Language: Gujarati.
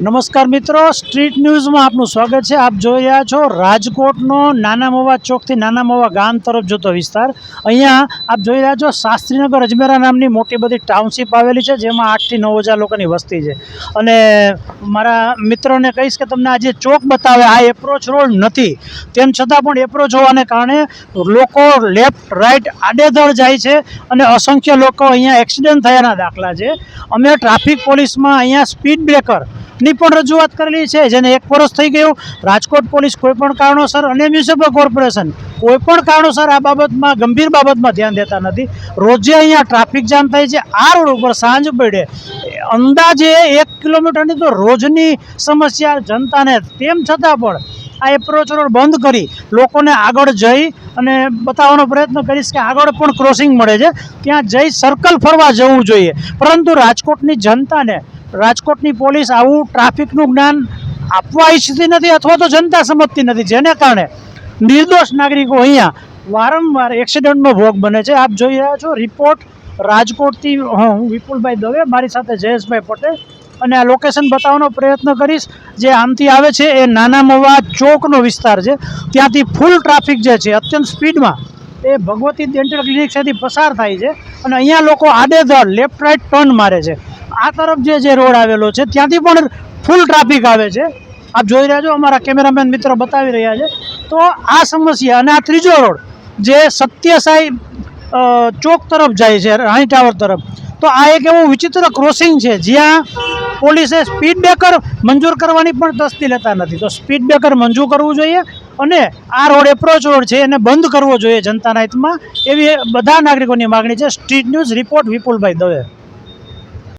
નમસ્કાર. મિત્રો, સ્ટ્રીટ ન્યૂઝમાં આપનું સ્વાગત છે. આપ જોઈ રહ્યા છો રાજકોટનો નાના મવા ચોકથી નાના મોવા ગામ તરફ જતો વિસ્તાર. અહીંયા આપ જોઈ રહ્યા છો શાસ્ત્રીનગર અજમેરા નામની મોટી બધી ટાઉનશીપ આવેલી છે, જેમાં આઠથી નવ હજાર લોકોની વસ્તી છે. અને મારા મિત્રોને કહીશ કે તમને આ જે ચોક બતાવે, આ એપ્રોચ રોડ નથી. તેમ છતાં પણ એપ્રોચ હોવાને કારણે લોકો લેફ્ટ રાઈટ આડેધડ જાય છે અને અસંખ્ય લોકો અહીંયા એક્સિડન્ટ થયાના દાખલા છે. અમે ટ્રાફિક પોલીસમાં અહીંયા સ્પીડ બ્રેકરની પણ રજૂઆત કરેલી છે, જેને એક વર્ષ થઈ ગયું. રાજકોટ પોલીસ કોઈપણ કારણોસર અને મ્યુનિસિપલ કોર્પોરેશન કોઈપણ કારણોસર આ બાબતમાં, ગંભીર બાબતમાં ધ્યાન દેતા નથી. રોજે અહીંયા ટ્રાફિક જામ થાય છે, આ રોડ ઉપર સાંજ પડે. અંદાજે એક કિલોમીટરની તો રોજની સમસ્યા જનતાને. તેમ છતાં પણ આ એપ્રોચ રોડ બંધ કરી, લોકોને આગળ જઈ અને બતાવવાનો પ્રયત્ન કરીશ કે આગળ પણ ક્રોસિંગ મળે છે. ત્યાં જઈ સર્કલ ફરવા જવું જોઈએ. પરંતુ રાજકોટની જનતાને રાજકોટની પોલીસ આવું ટ્રાફિકનું જ્ઞાન આપવા ઈચ્છતી નથી અથવા તો જનતા સમજતી નથી. જેને કારણે નિર્દોષ નાગરિકો અહીંયા વારંવાર એક્સિડન્ટનો ભોગ બને છે. આપ જોઈ રહ્યા છો રિપોર્ટ રાજકોટથી. હું વિપુલભાઈ દવે, મારી સાથે જયેશભાઈ પટેલ. અને આ લોકેશન બતાવવાનો પ્રયત્ન કરીશ. જે આમથી આવે છે એ નાના મવા ચોકનો વિસ્તાર છે. ત્યાંથી ફૂલ ટ્રાફિક જે છે, અત્યંત સ્પીડમાં એ ભગવતી ડેન્ટલ ક્લિનિક પસાર થાય છે. અને અહીંયા લોકો આડેધડ, લેફ્ટ રાઇટ ટર્ન મારે છે. આ તરફ જે જે રોડ આવેલો છે, ત્યાંથી પણ ફૂલ ટ્રાફિક આવે છે. આપ જોઈ રહ્યા છો, અમારા કેમેરામેન મિત્રો બતાવી રહ્યા છે. તો આ સમસ્યા અને આ ત્રીજો રોડ, જે સત્યસાઈ ચોક તરફ જાય છે, રાણી ટાવર તરફ. તો આ એક એવું વિચિત્ર ક્રોસિંગ છે, જ્યાં પોલીસે સ્પીડ બ્રેકર મંજૂર કરવાની પણ તસ્તી લેતા નથી. તો સ્પીડ બ્રેકર મંજૂર કરવું જોઈએ અને આ રોડ એપ્રોચ રોડ છે, એને બંધ કરવો જોઈએ જનતાના હિતમાં. એવી બધા નાગરિકોની માગણી છે. સ્ટ્રીટ ન્યૂઝ રિપોર્ટ વિપુલભાઈ દવે.